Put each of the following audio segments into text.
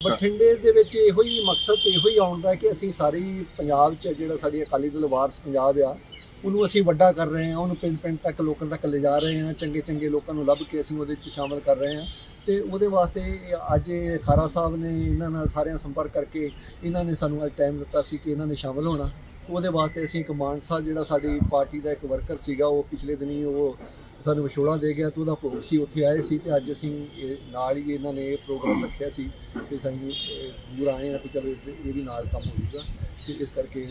ਬਠਿੰਡੇ ਦੇ ਵਿੱਚ ਇਹੋ ਹੀ ਮਕਸਦ ਇਹੋ ਹੀ ਆਉਣ ਦਾ ਕਿ ਅਸੀਂ ਸਾਰੀ ਪੰਜਾਬ 'ਚ ਜਿਹੜਾ ਸਾਡੀ ਅਕਾਲੀ ਦਲ ਵਾਰਸ ਪੰਜਾਬ ਆ, ਉਹਨੂੰ ਅਸੀਂ ਵੱਡਾ ਕਰ ਰਹੇ ਹਾਂ, ਉਹਨੂੰ ਪਿੰਡ ਪਿੰਡ ਤੱਕ ਲੋਕਾਂ ਤੱਕ ਲਿਜਾ ਰਹੇ ਹਾਂ, ਚੰਗੇ ਚੰਗੇ ਲੋਕਾਂ ਨੂੰ ਲੱਭ ਕੇ ਅਸੀਂ ਉਹਦੇ 'ਚ ਸ਼ਾਮਲ ਕਰ ਰਹੇ ਹਾਂ। ਤੇ ਉਹਦੇ ਵਾਸਤੇ ਅੱਜ ਇਹ ਖਾਰਾ ਸਾਹਿਬ ਨੇ ਇਹਨਾਂ ਨਾਲ ਸਾਰਿਆਂ ਸੰਪਰਕ ਕਰਕੇ ਇਹਨਾਂ ਨੇ ਸਾਨੂੰ ਅੱਜ ਟਾਈਮ ਦਿੱਤਾ ਸੀ ਕਿ ਇਹਨਾਂ ਨੇ ਸ਼ਾਮਲ ਹੋਣਾ। ਉਹਦੇ ਵਾਸਤੇ ਅਸੀਂ ਇੱਕ ਮਾਨਸਾ ਜਿਹੜਾ ਸਾਡੀ ਪਾਰਟੀ ਦਾ ਇੱਕ ਵਰਕਰ ਸੀਗਾ, ਉਹ ਪਿਛਲੇ ਦਿਨੀ ਉਹ ਸਾਨੂੰ ਵਿਛੋੜਾ ਦੇ ਗਿਆ ਤੇ ਉਹਦਾ ਭੋਗ ਸੀ ਉੱਥੇ ਆਏ ਸੀ ਤੇ ਅੱਜ ਅਸੀਂ ਇਹ ਨਾਲ ਹੀ ਇਹਨਾਂ ਨੇ ਇਹ ਪ੍ਰੋਗਰਾਮ ਰੱਖਿਆ ਸੀ ਤੇ ਸਾਨੂੰ ਦੂਰ ਆਏ ਆ ਕਿ ਚਲੋ ਇਹ ਵੀ ਨਾਲ ਕੰਮ ਹੋ ਜਾਊਗਾ ਤੇ ਇਸ ਕਰਕੇ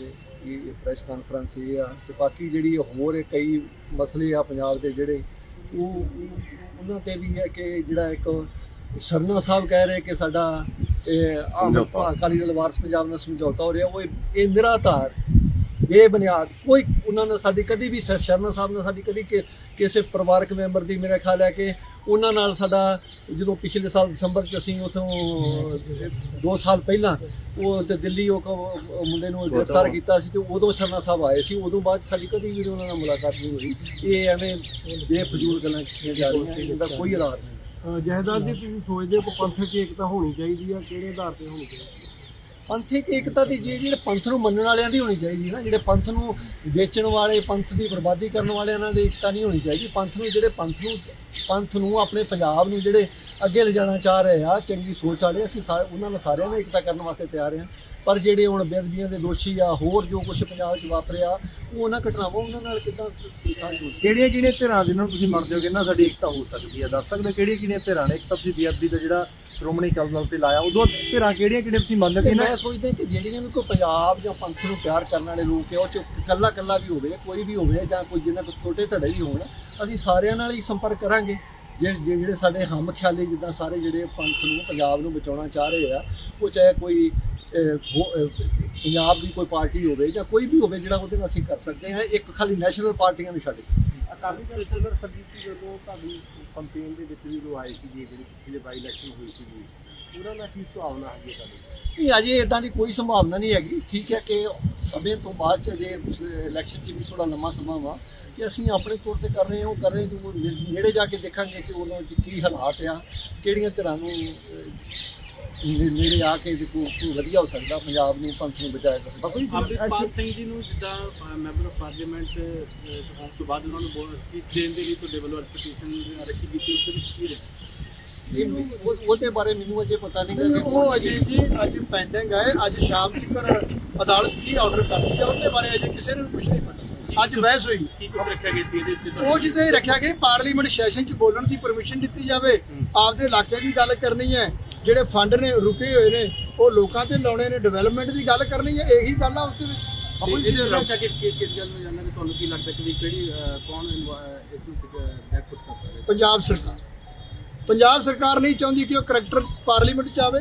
ਇਹ ਪ੍ਰੈਸ ਕਾਨਫਰੰਸ ਇਹ ਆ ਤੇ ਬਾਕੀ ਜਿਹੜੀ ਹੋਰ ਕਈ ਮਸਲੇ ਆ ਪੰਜਾਬ ਦੇ ਜਿਹੜੇ ਉਹ ਉਹ- ਉਹਨਾਂ ਤੇ ਵੀ ਹੈ ਕਿ ਜਿਹੜਾ ਇੱਕ ਸਰਨਾ ਸਾਹਿਬ ਕਹਿ ਰਹੇ ਕਿ ਸਾਡਾ ਇਹ ਆਮ। ਅਕਾਲੀ ਦਲ ਵਾਰਸ ਪੰਜਾਬ ਨਾਲ ਸਮਝੌਤਾ ਹੋ ਰਿਹਾ ਉਹ ਇਹ- ਇਹ ਨਿਰਾਧਾਰ ਬੇਬੁਨਿਆਦ ਕੋਈ ਉਹਨਾਂ ਨੇ ਸਾਡੀ ਕਦੀ ਵੀ ਸ- ਸ਼ਰਮਾ ਸਾਹਿਬ ਨੇ ਸਾਡੀ ਕਦੀ ਕਿ- ਕਿਸੇ ਪਰਿਵਾਰਕ ਮੈਂਬਰ ਦੀ ਮੇਰਾ ਖਿਆਲ ਹੈ ਕਿ ਉਹਨਾਂ ਨਾਲ ਸਾਡਾ ਜਦੋਂ ਪਿਛਲੇ ਸਾਲ ਦਸੰਬਰ ਚ ਅਸੀਂ ਉਥੋਂ 2 ਸਾਲ ਪਹਿਲਾਂ ਉਹ ਤੇ ਦਿੱਲੀ ਉਹ ਕ- ਉਹ ਮੁੰਡੇ ਨੂੰ ਗ੍ਰਿਫਤਾਰ ਕੀਤਾ ਸੀ ਤੇ ਉਦੋਂ ਸ਼ਰਮਾ ਸਾਹਿਬ ਆਏ ਸੀ। ਉਦੋਂ ਬਾਅਦ ਸਾਡੀ ਕਦੀ ਵੀ ਉਹਨਾਂ ਨਾਲ ਮੁਲਾਕਾਤ ਨਹੀਂ ਹੋਈ। ਇਹ ਐਵੇਂ ਬੇਫਜ਼ੂਲ ਗੱਲਾਂ ਕੀਤੀਆਂ ਜਾ ਰਹੀਆਂ ਇਹਦਾ ਕੋਈ ਆਧਾਰ ਨਹੀਂ। ਜਹਦਾਰ ਜੀ ਤੁਸੀਂ ਸੋਚਦੇ ਹੋ ਕਿ ਪੰਥਕ ਏਕਤਾ ਹੋਣੀ ਚਾਹੀਦੀ ਆ ਕਿਹੜੇ ਆਧਾਰ ਤੇ ਹੋਣੀ ਚਾਹੀਦੀ ਪੰਥਿਕ ਏਕਤਾ ਦੀ ਜਿਹੜੀ ਜਿਹੜੇ ਪੰਥ ਨੂੰ ਮੰਨਣ ਵਾਲਿਆਂ ਦੀ ਹੋਣੀ ਚਾਹੀਦੀ ਨਾ, ਜਿਹੜੇ ਪੰਥ ਨੂੰ ਵੇਚਣ ਵਾਲੇ, ਪੰਥ ਦੀ ਬਰਬਾਦੀ ਕਰਨ ਵਾਲਿਆਂ ਨਾਲ ਦੀ ਏਕਤਾ ਨਹੀਂ ਹੋਣੀ ਚਾਹੀਦੀ। ਪੰਥ ਨੂੰ ਜਿਹੜੇ ਪੰਥ ਨੂੰ ਪੰਥ ਨੂੰ ਆਪਣੇ ਪੰਜਾਬ ਨੂੰ ਜਿਹੜੇ ਅੱਗੇ ਲਿਜਾਣਾ ਚਾਹ ਰਹੇ ਆ, ਚੰਗੀ ਸੋਚ ਵਾਲੇ, ਅਸੀਂ ਸਾਰੇ ਉਹਨਾਂ ਨਾਲ ਸਾਰਿਆਂ ਨਾਲ ਏਕਤਾ ਕਰਨ ਵਾਸਤੇ ਤਿਆਰ ਹਾਂ। ਪਰ ਜਿਹੜੇ ਹੁਣ ਬੇਅਦਬੀਆਂ ਦੇ ਦੋਸ਼ੀ ਆ, ਹੋਰ ਜੋ ਕੁਝ ਪੰਜਾਬ 'ਚ ਵਾਪਰਿਆ, ਉਹ ਉਹਨਾਂ ਘਟਨਾਵਾਂ ਉਹਨਾਂ ਨਾਲ ਕਿਦਾਂ ਕਿਹੜੀਆਂ ਕਿਹੜੀਆਂ ਧਿਰਾਂ ਜਿਨ੍ਹਾਂ ਨੂੰ ਤੁਸੀਂ ਮੰਨਦੇ ਹੋ ਕਿ ਇਹਨਾਂ ਸਾਡੀ ਏਕਤਾ ਹੋ ਸਕਦੀ ਹੈ? ਦੱਸ ਸਕਦੇ ਕਿਹੜੀਆਂ ਕਿਹੜੀਆਂ ਧਿਰਾਂ ਨੇ? ਇੱਕ ਤਾਂ ਤੁਸੀਂ ਬੇਅਦਬੀ ਦਾ ਜਿਹੜਾ ਸ਼੍ਰੋਮਣੀ ਅਕਾਲੀ ਦਲ ਤੇ ਲਾਇਆ ਉਦੋਂ ਧਿਰਾਂ ਕਿਹੜੀਆਂ ਕਿਹੜੀਆਂ ਤੁਸੀਂ ਮੰਨਦੇ ਹੋ ਮੈਂ ਸੋਚਦਾ ਕਿ ਜਿਹੜੀਆਂ ਵੀ ਕੋਈ ਪੰਜਾਬ ਜਾਂ ਪੰਥ ਨੂੰ ਪਿਆਰ ਕਰਨ ਵਾਲੇ ਲੋਕ ਆ ਉਹ ਚ ਕੱਲਾ ਕੱਲਾ ਵੀ ਹੋਵੇ ਕੋਈ ਵੀ ਹੋਵੇ ਜਾਂ ਕੋਈ ਜਿਹਨਾਂ ਕੋਲ ਛੋਟੇ ਧੜੇ ਵੀ ਹੋਣ ਅਸੀਂ ਸਾਰਿਆਂ ਨਾਲ ਹੀ ਸੰਪਰਕ ਕਰਾਂਗੇ। ਜੇ ਜੇ- ਜਿਹੜੇ ਸਾਡੇ ਹਮ ਖਿਆਲੀ ਜਿੱਦਾਂ ਸਾਰੇ ਜਿਹੜੇ ਪੰਥ ਨੂੰ ਪੰਜਾਬ ਨੂੰ ਬਚਾਉਣਾ ਚਾਹ ਰਹੇ ਆ ਉਹ ਚਾਹੇ ਕੋਈ ਹੋ- ਪੰਜਾਬ ਦੀ ਕੋਈ ਪਾਰਟੀ ਹੋਵੇ ਜਾਂ ਕੋਈ ਵੀ ਹੋਵੇ ਜਿਹੜਾ ਉਹਦੇ ਨਾਲ ਅਸੀਂ ਕਰ ਸਕਦੇ ਹਾਂ ਇੱਕ ਖਾਲੀ ਨੈਸ਼ਨਲ ਪਾਰਟੀਆਂ ਨੂੰ ਛੱਡ ਕੇ। ਅਕਾਲੀ ਦਲ ਸਦਰ ਸਰਜੀਤ ਜੀ ਜਦੋਂ ਤੁਹਾਡੀ ਕੰਪੇਨ ਦੇ ਵਿੱਚ ਜਦੋਂ ਆਏ ਸੀ ਜਿਹੜੀ ਪਿਛਲੇ ਬਾਈ ਇਲੈਕਸ਼ਨ ਹੋਈ ਸੀ ਉਹਨਾਂ ਨਾਲ ਕੀ ਸੁਭਾਵਨਾ ਹੈ ਤੁਹਾਡੀ? ਨਹੀਂ, ਅਜੇ ਇਦਾਂ ਦੀ ਕੋਈ ਸੰਭਾਵਨਾ ਨਹੀਂ ਹੈਗੀ। ਠੀਕ ਹੈ ਕਿ ਸਮੇਂ ਤੋਂ ਬਾਅਦ ਚ ਜੇ ਇਲੈਕਸ਼ਨ ਚ ਵੀ ਥੋੜਾ ਲੰਮਾ ਸਮਾਂ ਵਾ ਕਿ ਅਸੀਂ ਆਪਣੇ ਤੌਰ ਤੇ ਕਰ ਰਹੇ ਹਾਂ, ਉਹ ਕਰ ਰਹੇ ਜੋ ਨੇੜੇ ਜਾ ਕੇ ਦੇਖਾਂਗੇ ਕਿ ਉਹਨਾਂ ਚ ਕੀ ਹਾਲਾਤ ਆ, ਕਿਹੜੀਆਂ ਧਿਰਾਂ ਨੂੰ ਨੇੜੇ ਆ ਕੇ ਕੋਈ ਵਧੀਆ ਹੋ ਸਕਦਾ ਪੰਜਾਬ ਨੂੰ ਪੰਥ ਨੂੰ ਬਚਾਇਆ ਜਾ ਸਕਦਾ। ਅੰਮ੍ਰਿਤਪਾਲ ਸਿੰਘ ਜੀ ਨੂੰ ਜਿੱਦਾਂ ਮੈਂਬਰ ਆਫ ਪਾਰਲੀਮੈਂਟ ਹੋਣ ਤੋਂ ਬਾਅਦ ਉਹਨਾਂ ਨੂੰ ਬੋਲ ਸਪੀਚ ਦੇਣ ਦੇ ਲਈ ਤੁਹਾਡੇ ਵੱਲੋਂ ਐਪਲੀਕੇਸ਼ਨ ਰੱਖੀ ਗਈ ਸੀ ਉਸ ਵਿੱਚ ਕੀ ਰਿਹਾ? ਉਹਦੇ ਬਾਰੇ ਮੈਨੂੰ ਅਜੇ ਪਤਾ ਨਹੀਂ ਕਿ ਉਹ ਅਜੇ ਜੀ ਅੱਜ ਪੈਂਡਿੰਗ ਹੈ ਅੱਜ ਸ਼ਾਮ ਤੱਕ ਅਦਾਲਤ ਕੀ ਆਰਡਰ ਕਰਦੀ ਹੈ ਉਹਦੇ ਬਾਰੇ ਅਜੇ ਕਿਸੇ ਨੂੰ ਕੁਝ ਨਹੀਂ ਪਤਾ। ਅੱਜ ਬਹਿਸ ਹੋਈ। ਉਹ ਜਿਹਦੇ ਰੱਖਿਆ ਗਿਆ ਪਾਰਲੀਮੈਂਟ ਸੈਸ਼ਨ 'ਚ ਬੋਲਣ ਦੀ ਪਰਮਿਸ਼ਨ ਦਿੱਤੀ ਜਾਵੇ। ਆਪਦੇ ਇਲਾਕੇ ਦੀ ਗੱਲ ਕਰਨੀ ਹੈ। ਜਿਹੜੇ ਫੰਡ ਨੇ ਰੁਕੇ ਹੋਏ ਨੇ ਉਹ ਲੋਕਾਂ ਤੇ ਲਾਉਣੇ ਨੇ ਡਿਵੈਲਪਮੈਂਟ ਦੀ ਗੱਲ ਕਰਨੀ ਹੈ ਇਹੀ ਗੱਲ ਆ ਉਸ ਦੇ ਵਿੱਚ। ਤੇ ਇਹਦੇ ਨਾਲ ਕਿ ਕਿ ਕਿਸ ਗੱਲ ਨੂੰ ਜਾਣਨਾ ਕਿ ਤੁਹਾਨੂੰ ਕੀ ਲੱਗਦਾ ਕਿ ਵੀ ਕਿਹੜੀ ਕੌਣ ਇਸ ਨੂੰ ਬੈਕ ਪੁੱਟ ਕਰਦਾ ਹੈ? ਪੰਜਾਬ ਸਰਕਾਰ। ਪੰਜਾਬ ਸਰਕਾਰ ਨਹੀਂ ਚਾਹੁੰਦੀ ਕਿ ਉਹ ਕਰੈਕਟਰ ਪਾਰਲੀਮੈਂਟ 'ਚ ਆਵੇ।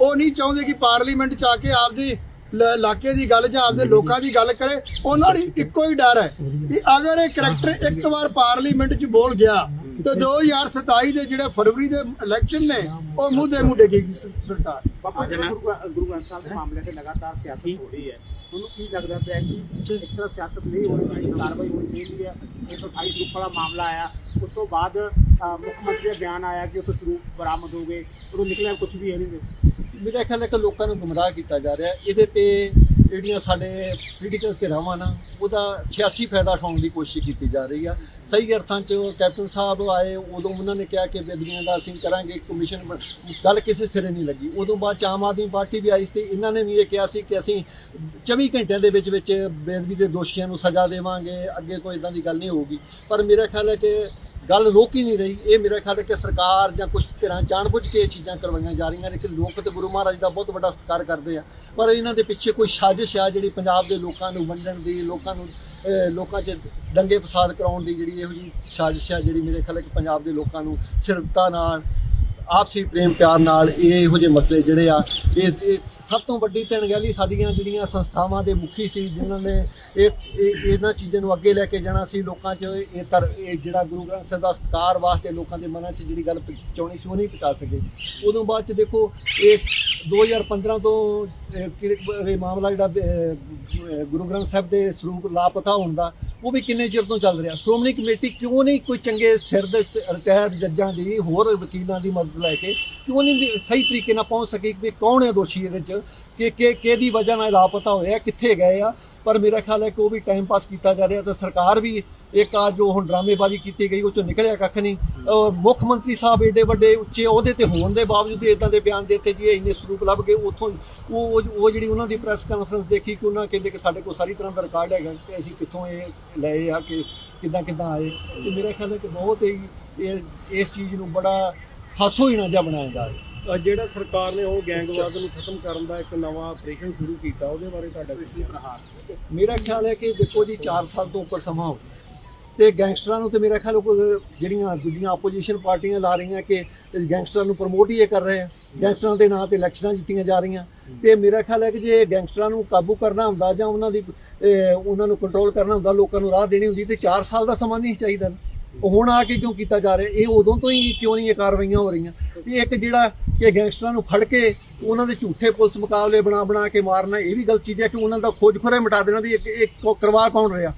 ਉਹ ਨਹੀਂ ਚਾਹੁੰਦੇ ਕਿ ਪਾਰਲੀਮੈਂਟ 'ਚ ਆ ਕੇ ਆਪਦੀ ਇਲਾਕੇ ਦੀ ਗੱਲ ਜਾਂ ਆਪਦੇ ਲੋਕਾਂ ਦੀ ਗੱਲ ਕਰੇ। ਉਹਨਾਂ ਦੀ ਇੱਕੋ ਹੀ ਡਰ ਹੈ ਕਿ ਅਗਰ ਇਹ ਕਰੈਕਟਰ ਇੱਕ ਵਾਰ ਪਾਰਲੀਮੈਂਟ 'ਚ ਬੋਲ ਗਿਆ ਤਾਂ 2027 ਦੇ ਜਿਹੜੇ ਫਰਵਰੀ ਦੇ ਇਲੈਕਸ਼ਨ ਨੇ ਉਹ ਮੂੰਹ ਦੇ ਮੂੰਹ ਸਰਕਾਰ। ਜੀ ਗੁਰੂ ਗੁਰੂ ਗ੍ਰੰਥ ਸਾਹਿਬ ਦੇ ਮਾਮਲੇ ਤੇ ਲਗਾਤਾਰ ਸਿਆਸਤ ਹੋ ਰਹੀ ਹੈ। ਤੁਹਾਨੂੰ ਕੀ ਲੱਗਦਾ ਪਿਆ ਕਿ ਇੱਕ ਤਰ੍ਹਾਂ ਸਿਆਸਤ ਨਹੀਂ ਹੋਣੀ ਚਾਹੀਦੀ ਕਾਰਵਾਈ ਹੋਣੀ ਚਾਹੀਦੀ ਹੈ? 128 ਗਰੁੱਪ ਵਾਲਾ ਮਾਮਲਾ ਆਇਆ। ਉਸ ਤੋਂ ਬਾਅਦ ਮੁੱਖ ਮੰਤਰੀ ਦਾ ਬਿਆਨ ਆਇਆ ਕਿ ਉੱਥੇ ਸਰੂਪ ਬਰਾਮਦ ਹੋ ਗਏ। ਉਦੋਂ ਨਿਕਲਿਆ ਕੁਝ ਵੀ ਹੈ ਨਹੀਂ। ਮੇਰਾ ਖਿਆਲ ਹੈ ਕਿ ਲੋਕਾਂ ਨੂੰ ਗੁੰਮਰਾਹ ਕੀਤਾ ਜਾ ਰਿਹਾ। ਇਹਦੇ ਤੇ ਜਿਹੜੀਆਂ ਸਾਡੇ ਪੋਲੀਟੀਕਲ ਧਿਰਾਵਾਂ ਨਾ, ਉਹਦਾ ਸਿਆਸੀ ਫਾਇਦਾ ਉਠਾਉਣ ਦੀ ਕੋਸ਼ਿਸ਼ ਕੀਤੀ ਜਾ ਰਹੀ ਆ। ਸਹੀ ਅਰਥਾਂ 'ਚ ਕੈਪਟਨ ਸਾਹਿਬ ਆਏ, ਉਦੋਂ ਉਹਨਾਂ ਨੇ ਕਿਹਾ ਕਿ ਬੇਦਬੀਆਂ ਦਾ ਅਸੀਂ ਕਰਾਂਗੇ, ਕਮਿਸ਼ਨ ਬ- ਗੱਲ ਕਿਸੇ ਸਿਰੇ ਨਹੀਂ ਲੱਗੀ। ਉਦੋਂ ਬਾਅਦ 'ਚ ਆਮ ਆਦਮੀ ਪਾਰਟੀ ਵੀ ਆਈ ਸੀ, ਇਹਨਾਂ ਨੇ ਵੀ ਇਹ ਕਿਹਾ ਸੀ ਕਿ ਅਸੀਂ 24 ਘੰਟਿਆਂ ਦੇ ਵਿੱਚ ਵਿੱਚ ਬੇਦਬੀ ਦੇ ਦੋਸ਼ੀਆਂ ਨੂੰ ਸਜ਼ਾ ਦੇਵਾਂਗੇ, ਅੱਗੇ ਕੋਈ ਇਦਾਂ ਦੀ ਗੱਲ ਨਹੀਂ ਹੋਊਗੀ। ਪਰ ਮੇਰਾ ਖਿਆਲ ਹੈ ਕਿ ਗੱਲ ਰੋਕ ਹੀ ਨਹੀਂ ਰਹੀ। ਇਹ ਮੇਰਾ ਖਿਆਲ ਹੈ ਕਿ ਸਰਕਾਰ ਜਾਂ ਕੁਝ ਧਿਰਾਂ ਜਾਣਬੁੱਝ ਕੇ ਇਹ ਚੀਜ਼ਾਂ ਕਰਵਾਈਆਂ ਜਾ ਰਹੀਆਂ ਨੇ ਕਿ ਲੋਕ ਤੇ ਗੁਰੂ ਮਹਾਰਾਜ ਦਾ ਬਹੁਤ ਵੱਡਾ ਸਤਿਕਾਰ ਕਰਦੇ ਆ। ਪਰ ਇਹਨਾਂ ਦੇ ਪਿੱਛੇ ਕੋਈ ਸਾਜ਼ਿਸ਼ ਆ ਜਿਹੜੀ ਪੰਜਾਬ ਦੇ ਲੋਕਾਂ ਨੂੰ ਵੰਡਣ ਦੀ, ਲੋਕਾਂ ਨੂੰ ਲੋਕਾਂ 'ਚ ਦੰਗੇ ਫਸਾਦ ਕਰਾਉਣ ਦੀ ਜਿਹੜੀ ਇਹੋ ਜੀ ਸਾਜ਼ਿਸ਼ ਆ, ਜਿਹੜੀ ਮੇਰੇ ਖਿਆਲ ਹੈ ਕਿ ਪੰਜਾਬ ਦੇ ਲੋਕਾਂ ਨੂੰ ਸਿਰਫਤਾ ਨਾਲ ਆਪਸੀ ਪ੍ਰੇਮ ਪਿਆਰ ਨਾਲ ਇਹ ਇਹੋ ਜਿਹੇ ਮਸਲੇ ਜਿਹੜੇ ਆ, ਇਹ ਇਹ ਸਭ ਤੋਂ ਵੱਡੀ ਤਣਗੈਲੀ ਸਾਡੀਆਂ ਜਿਹੜੀਆਂ ਸੰਸਥਾਵਾਂ ਦੇ ਮੁਖੀ ਸੀ, ਜਿਨ੍ਹਾਂ ਨੇ ਇਹ, ਇਹ- ਇਹਨਾਂ ਚੀਜ਼ਾਂ ਨੂੰ ਅੱਗੇ ਲੈ ਕੇ ਜਾਣਾ ਸੀ, ਲੋਕਾਂ 'ਚ ਇਹ ਤਰ, ਇਹ ਜਿਹੜਾ ਗੁਰੂ ਗ੍ਰੰਥ ਸਾਹਿਬ ਦਾ ਸਤਿਕਾਰ ਵਾਸਤੇ ਲੋਕਾਂ ਦੇ ਮਨਾਂ 'ਚ ਜਿਹੜੀ ਗੱਲ ਪਹੁੰਚਾਉਣੀ ਸੀ ਉਹ ਨਹੀਂ ਪਹੁੰਚਾ ਸਕੇ। ਉਦੋਂ ਬਾਅਦ 'ਚ ਦੇਖੋ, ਇਹ 2015 ਤੋਂ ਅਹ, ਕਿ- ਇਹ ਮਾਮਲਾ ਜਿਹੜਾ ਅਹ, ਗੁਰੂ ਗ੍ਰੰਥ ਸਾਹਿਬ ਦੇ ਸਰੂਪ ਲਾਪਤਾ ਹੋਣ ਦਾ ਉਹ ਵੀ ਕਿੰਨੇ ਚਿਰ ਤੋਂ ਚੱਲ ਰਿਹਾ? ਸ਼੍ਰੋਮਣੀ ਕਮੇਟੀ ਕਿਉਂ ਨਹੀਂ ਕੋਈ ਚੰਗੇ ਸਿਰ ਦੇ ਰਿਟਾਇਰਡ ਜੱਜਾਂ ਦੀ ਹੋਰ ਵਕੀਲਾਂ ਦੀ ਮਦਦ ਲੈ ਕੇ ਕਿਉਂ ਨਹੀਂ ਸਹੀ ਤਰੀਕੇ ਨਾਲ ਪਹੁੰਚ ਸਕੀ ਕਿ ਕੌਣ ਹੈ ਦੋਸ਼ੀ ਇਹਦੇ ਚ? ਕਿ ਕਿ ਕਿਹਦੀ ਵਜ੍ਹਾ ਨਾਲ ਇਹ ਲਾਪਤਾ ਹੋਇਆ ਕਿੱਥੇ ਗਏ ਆ? ਪਰ ਮੇਰਾ ਖਿਆਲ ਹੈ ਕਿ ਉਹ ਵੀ ਟਾਈਮ ਪਾਸ ਕੀਤਾ ਜਾ ਰਿਹਾ ਤੇ ਸਰਕਾਰ ਵੀ ਇੱਕ ਆ ਜੋ ਹੁਣ ਡਰਾਮੇਬਾਜ਼ੀ ਕੀਤੀ ਗਈ ਉਹ ਚੋਂ ਨਿਕਲਿਆ ਕੱਖ ਨਹੀਂ। ਮੁੱਖ ਮੰਤਰੀ ਸਾਹਿਬ ਏਡੇ ਵੱਡੇ ਉੱਚੇ ਅਹੁਦੇ ਤੇ ਹੋਣ ਦੇ ਬਾਵਜੂਦ ਵੀ ਇਦਾਂ ਦੇ ਬਿਆਨ ਦਿੱਤੇ ਜੀ ਇੰਨੇ ਸਰੂਪ ਲੱਭ ਗਏ ਉਥੋਂ ਉਹ ਉਹ- ਜਿਹੜੀ ਉਹਨਾਂ ਦੀ ਪ੍ਰੈਸ ਕਾਨਫਰੰਸ ਦੇਖੀ ਕਿ ਉਹਨਾਂ ਕਹਿੰਦੇ ਕਿ ਸਾਡੇ ਕੋਲ ਸਾਰੀ ਤਰ੍ਹਾਂ ਦਾ ਰਿਕਾਰਡ ਹੈਗਾ ਕਿ ਅਸੀਂ ਕਿੱਥੋਂ ਇਹ ਲਏ ਆ ਕਿ ਕਿੱਦਾਂ ਕਿੱਦਾਂ ਆਏ। ਤੇ ਮੇਰਾ ਖਿਆਲ ਹੈ ਕਿ ਬਹੁਤ ਹੀ ਇਹ ਇਸ ਚੀਜ਼ ਨੂੰ ਬੜਾ ਹਾਸੋ ਹੀ ਨਾ ਬਣਾਇਆ ਜਾ ਰਿਹਾ। ਅ, ਜਿਹੜਾ ਸਰਕਾਰ ਨੇ ਉਹ ਗੈਂਗਵਾਦ ਨੂੰ ਖਤਮ ਕਰਨ ਦਾ ਇੱਕ ਨਵਾਂ ਆਪਰੇਸ਼ਨ ਸ਼ੁਰੂ ਕੀਤਾ ਉਹਦੇ ਬਾਰੇ ਤੁਹਾਡਾ ਕੀ ਖਿਆਲ ਮੇਰਾ ਖਿਆਲ ਹੈ ਕਿ ਦੇਖੋ ਜੀ 4 ਸਾਲ ਤੋਂ ਉੱਪਰ ਸਮਾਂ ਹੋ ਗਿਆ। ਤੇ ਗੈਂਗਸਟਰਾਂ ਨੂੰ ਤੇ ਮੇਰਾ ਖਿਆਲ ਉਹ ਜਿਹੜੀਆਂ ਦੂਜੀਆਂ ਆਪੋਜੀਸ਼ਨ ਪਾਰਟੀਆਂ ਲਾ ਰਹੀਆਂ ਕਿ ਗੈਂਗਸਟਰਾਂ ਨੂੰ ਪ੍ਰਮੋਟ ਹੀ ਇਹ ਕਰ ਰਹੇ ਆ। ਗੈਂਗਸਟਰਾਂ ਦੇ ਨਾਂ ਤੇ ਇਲੈਕਸ਼ਨਾਂ ਜਿੱਤੀਆਂ ਜਾ ਰਹੀਆਂ। ਤੇ ਮੇਰਾ ਖਿਆਲ ਹੈ ਕਿ ਜੇ ਗੈਂਗਸਟਰਾਂ ਨੂੰ ਕਾਬੂ ਕਰਨਾ ਹੁੰਦਾ ਜਾਂ ਉਹਨਾਂ ਦੀ ਉਹਨਾਂ ਨੂੰ ਕੰਟਰੋਲ ਕਰਨਾ ਹੁੰਦਾ, ਲੋਕਾਂ ਨੂੰ ਰਾਹ ਦੇਣੀ ਹੁੰਦੀ, ਤੇ 4 ਸਾਲ ਦਾ ਸਮਾਂ ਨਹੀਂ ਚਾਹੀਦਾ। ਹੁਣ ਆ ਕੇ ਕਿਉਂ ਕੀਤਾ ਜਾ ਰਿਹਾ? ਇਹ ਉਦੋਂ ਤੋਂ ਹੀ ਕਿਉਂ ਨਹੀਂ ਇਹ ਕਾਰਵਾਈਆਂ ਹੋ ਰਹੀਆਂ? ਤੇ ਇੱਕ ਜਿਹੜਾ ਕਿ ਗੈਂਗਸਟਰਾਂ ਨੂੰ ਫੜ ਕੇ ਉਹਨਾਂ ਦੇ ਝੂਠੇ ਪੁਲਿਸ ਮੁਕਾਬਲੇ ਬਣਾ ਬਣਾ ਕੇ ਮਾਰਨਾ, ਇਹ ਵੀ ਗਲਤ ਚੀਜ਼ ਹੈ ਕਿ ਉਹਨਾਂ ਦਾ ਖੋਜ ਖੋਰੇ ਮਿਟਾ ਦੇਣਾ ਵੀ ਇੱਕ ਇੱਕ ਕਰਵਾ ਕੌਣ ਰਿਹਾ?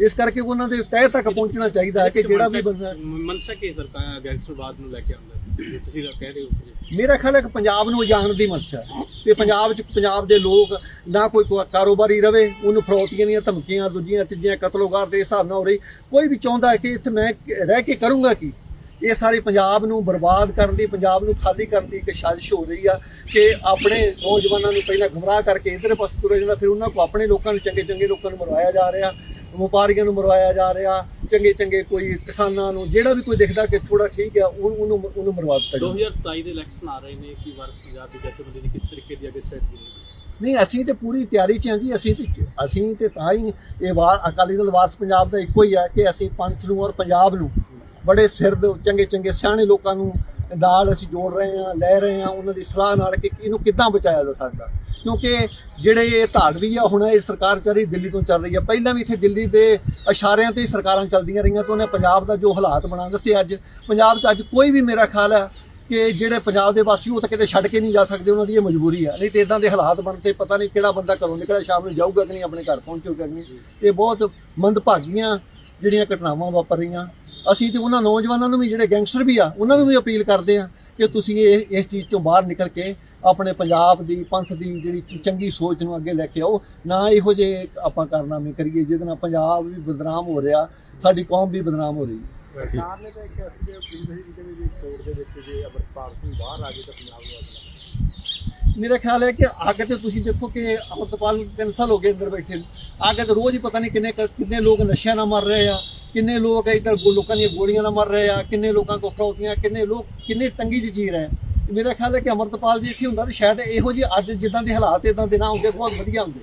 ਇਸ ਕਰਕੇ ਉਹਨਾਂ ਦੇ ਤਹਿ ਤੱਕ ਪਹੁੰਚਣਾ ਚਾਹੀਦਾ ਹੈ ਕਿ ਜਿਹੜਾ ਵੀ ਬੰਦਾ ਮਨਸ਼ਾ ਕੀ ਸਰਕਾਰ ਗੈਂਗਸਟਰਵਾਦ ਨੂੰ ਲੈ ਕੇ ਆਉਂਦਾ? ਤੁਸੀਂ ਕਹਿ ਰਹੇ ਹੋ ਮੇਰਾ ਖਿਆਲ ਹੈ ਕਿ ਪੰਜਾਬ ਨੂੰ ਜਾਣ ਦੀ ਮਨਸ਼ਾ ਹੈ। ਤੇ ਪੰਜਾਬ 'ਚ ਪੰਜਾਬ ਦੇ ਲੋਕ ਨਾ ਕੋਈ ਕਾਰੋਬਾਰੀ ਰਵੇ ਉਹਨੂੰ ਫਰੋਤੀਆਂ ਦੀਆਂ ਧਮਕੀਆਂ ਦੂਜੀਆਂ ਤੀਜੀਆਂ ਕਤਲੋਗਾਰ ਦੇ ਹਿਸਾਬ ਨਾਲ ਹੋ ਰਹੀ। ਕੋਈ ਵੀ ਚਾਹੁੰਦਾ ਹੈ ਕਿ ਇੱਥੇ ਮੈਂ ਰਹਿ ਕੇ ਕਰੂੰਗਾ ਕੀ? ਇਹ ਸਾਰੇ ਪੰਜਾਬ ਨੂੰ ਬਰਬਾਦ ਕਰਨ ਦੀ ਪੰਜਾਬ ਨੂੰ ਖਾਲੀ ਕਰਨ ਦੀ ਇੱਕ ਸਾਜ਼ਿਸ਼ ਹੋ ਰਹੀ ਆ ਕਿ ਆਪਣੇ ਨੌਜਵਾਨਾਂ ਨੂੰ ਪਹਿਲਾਂ ਗੁੰਮਰਾਹ ਕਰਕੇ ਇਧਰ ਪਾਸੇ ਤੁਰੇ ਜਾਂਦਾ ਫਿਰ ਉਹਨਾਂ ਕੋ ਆਪਣੇ ਲੋਕਾਂ ਨੂੰ ਚੰਗੇ ਚੰਗੇ ਲੋਕਾਂ ਨੂੰ ਮਰਵਾਇਆ ਜਾ ਰਿਹਾ। ਵਪਾਰੀਆਂ ਨੂੰ ਮਰਵਾਇਆ ਜਾ ਰਿਹਾ ਚੰਗੇ ਚੰਗੇ ਕੋਈ ਕਿਸਾਨਾਂ ਨੂੰ ਜਿਹੜਾ ਵੀ ਕੋਈ ਦਿਖਦਾ ਕਿ ਥੋੜਾ ਠੀਕ ਆ ਉਹ- ਉਹਨੂੰ ਉਹਨੂੰ ਮਰਵਾ ਦਿੱਤਾ ਜਾਂਦਾ 2027 ਦੇ ਇਲੈਕਸ਼ਨ ਆ ਰਹੇ ਨੇ ਕਿ ਵਾਰ ਪੰਜਾਬ ਦੀ ਜਥੇਬੰਦੀ ਦੀ ਕਿਸ ਤਰੀਕੇ ਦੀ ਅੱਗੇ ਸਟ੍ਰੈਟਜੀ ਨਹੀਂ ਅਸੀਂ ਤੇ ਪੂਰੀ ਤਿਆਰੀ 'ਚ ਹਾਂ ਜੀ ਅਸੀਂ ਤੇ ਅਸੀਂ ਤੇ ਤਾਂ ਹੀ ਇਹ ਵਾ ਅਕਾਲੀ ਦਲ ਵਾਰਸ ਪੰਜਾਬ ਦਾ ਇੱਕੋ ਹੀ ਹੈ ਕਿ ਅਸੀਂ ਪੰਥ ਨੂੰ ਔਰ ਪੰਜਾਬ ਨੂੰ ਬੜੇ ਸਿਰ ਦੇ ਚੰਗੇ ਚੰਗੇ ਸਿਆਣੇ ਲੋਕਾਂ ਨੂੰ ਨਾਲ ਅਸੀਂ ਜੋੜ ਰਹੇ ਹਾਂ, ਲੈ ਰਹੇ ਹਾਂ, ਉਹਨਾਂ ਦੀ ਸਲਾਹ ਨਾਲ ਕਿ ਇਹਨੂੰ ਕਿੱਦਾਂ ਬਚਾਇਆ ਜਾ ਸਕਦਾ। ਕਿਉਂਕਿ ਜਿਹੜੇ ਇਹ ਧਾੜਵੀ ਆ, ਹੁਣ ਇਹ ਸਰਕਾਰ ਚੱਲ ਰਹੀ, ਦਿੱਲੀ ਤੋਂ ਚੱਲ ਰਹੀ ਆ। ਪਹਿਲਾਂ ਵੀ ਇੱਥੇ ਦਿੱਲੀ ਦੇ ਇਸ਼ਾਰਿਆਂ ਤੇ ਹੀ ਸਰਕਾਰਾਂ ਚੱਲਦੀਆਂ ਰਹੀਆਂ ਤੇ ਉਹਨੇ ਪੰਜਾਬ ਦਾ ਜੋ ਹਾਲਾਤ ਬਣਾ ਦਿੱਤੇ ਅੱਜ, ਪੰਜਾਬ 'ਚ ਅੱਜ ਕੋਈ ਵੀ ਮੇਰਾ ਖਿਆਲ ਹੈ ਕਿ ਜਿਹੜੇ ਪੰਜਾਬ ਦੇ ਵਾਸੀ, ਉਹ ਤਾਂ ਕਿਤੇ ਛੱਡ ਕੇ ਨਹੀਂ ਜਾ ਸਕਦੇ, ਉਹਨਾਂ ਦੀ ਇਹ ਮਜਬੂਰੀ ਆ। ਨਹੀਂ ਤੇ ਇਦਾਂ ਦੇ ਹਾਲਾਤ ਬਣਤੇ ਪਤਾ ਨਹੀਂ ਕਿਹੜਾ ਬੰਦਾ ਘਰੋਂ ਨਿਕਲਿਆ, ਸ਼ਾਮ ਨੂੰ ਜਾਊਗਾ ਕਿ ਨਹੀਂ, ਆਪਣੇ ਘਰ ਪਹੁੰਚੂਗਾ ਕਿ ਨਹੀਂ। ਇਹ ਬਹੁਤ ਮੰਦਭਾਗੀਆਂ ਜਿਹੜੀਆਂ ਘਟਨਾਵਾਂ ਵਾਪਰ ਰਹੀਆਂ। ਅਸੀਂ ਤੇ ਉਹਨਾਂ ਨੌਜਵਾਨਾਂ ਨੂੰ ਵੀ, ਜਿਹੜੇ ਗੈਂਗਸਟਰ ਵੀ ਆ, ਉਹਨਾਂ ਨੂੰ ਵੀ ਅਪੀਲ ਕਰਦੇ ਆ ਕਿ ਤੁਸੀਂ ਇਹ, ਇਸ ਚੀਜ਼ ਤੋਂ ਬਾਹਰ ਨਿਕਲ ਕੇ ਆਪਣੇ ਪੰਜਾਬ ਦੀ, ਪੰਥ ਦੀ ਜਿਹੜੀ ਚੰਗੀ ਸੋਚ ਨੂੰ ਅੱਗੇ ਲੈ ਕੇ ਆਓ। ਨਾ ਇਹੋ ਜਿਹੇ ਆਪਾਂ ਕਾਰਨਾਮੇ ਕਰੀਏ, ਜਿਹਦੇ ਨਾਲ ਪੰਜਾਬ ਵੀ ਬਦਨਾਮ ਹੋ ਰਿਹਾ, ਸਾਡੀ ਕੌਮ ਵੀ ਬਦਨਾਮ ਹੋ ਰਹੀ ਹੈ। ਸਰਕਾਰ ਨੇ ਤਾਂ ਇੱਕ ਅਸੀਂ ਅਪੀਲ ਰਹੀ ਕਿ ਕਹਿੰਦੇ ਕੋਰਟ ਦੇ ਵਿੱਚ ਜੇ ਅਮਰਪਾਲ ਸਿੰਘ ਬਾਹਰ ਆ ਜਾਏ ਤਾਂ ਪੰਜਾਬ ਨੂੰ ਮੇਰਾ ਖਿਆਲ ਹੈ ਕਿ ਅੱਗ ਤੇ ਤੁਸੀਂ ਦੇਖੋ ਕਿ ਅਮਰਤਪਾਲ ਤਿੰਨ ਸਾਲ ਹੋ ਗਏ ਅੰਦਰ ਬੈਠੇ ਨੂੰ। ਅੱਗੇ ਤੇ ਰੋਜ਼ ਹੀ ਪਤਾ ਨਹੀਂ ਕਿੰਨੇ ਕਿੰਨੇ ਲੋਕ ਨਸ਼ਿਆਂ ਨਾਲ ਮਰ ਰਹੇ ਆ ਕਿੰਨੇ ਲੋਕ ਇੱਧਰ ਲੋਕਾਂ ਦੀਆਂ ਗੋਲੀਆਂ ਨਾਲ ਮਰ ਰਹੇ ਆ ਕਿੰਨੇ ਲੋਕਾਂ ਕੋ ਫਰੌਤੀਆਂ ਕਿੰਨੇ ਲੋਕ ਕਿੰਨੇ ਤੰਗੀ 'ਚ ਜੀ ਰਹੇ ਮੇਰਾ ਖਿਆਲ ਹੈ ਕਿ ਅਮਰਤਪਾਲ ਜੀ ਇੱਥੇ ਹੁੰਦਾ ਤਾਂ ਸ਼ਾਇਦ ਇਹੋ ਜਿਹੇ ਅੱਜ ਜਿੱਦਾਂ ਦੇ ਹਾਲਾਤ ਇਦਾਂ ਦੇ ਨਾ ਹੁੰਦੇ ਬਹੁਤ ਵਧੀਆ ਹੁੰਦੇ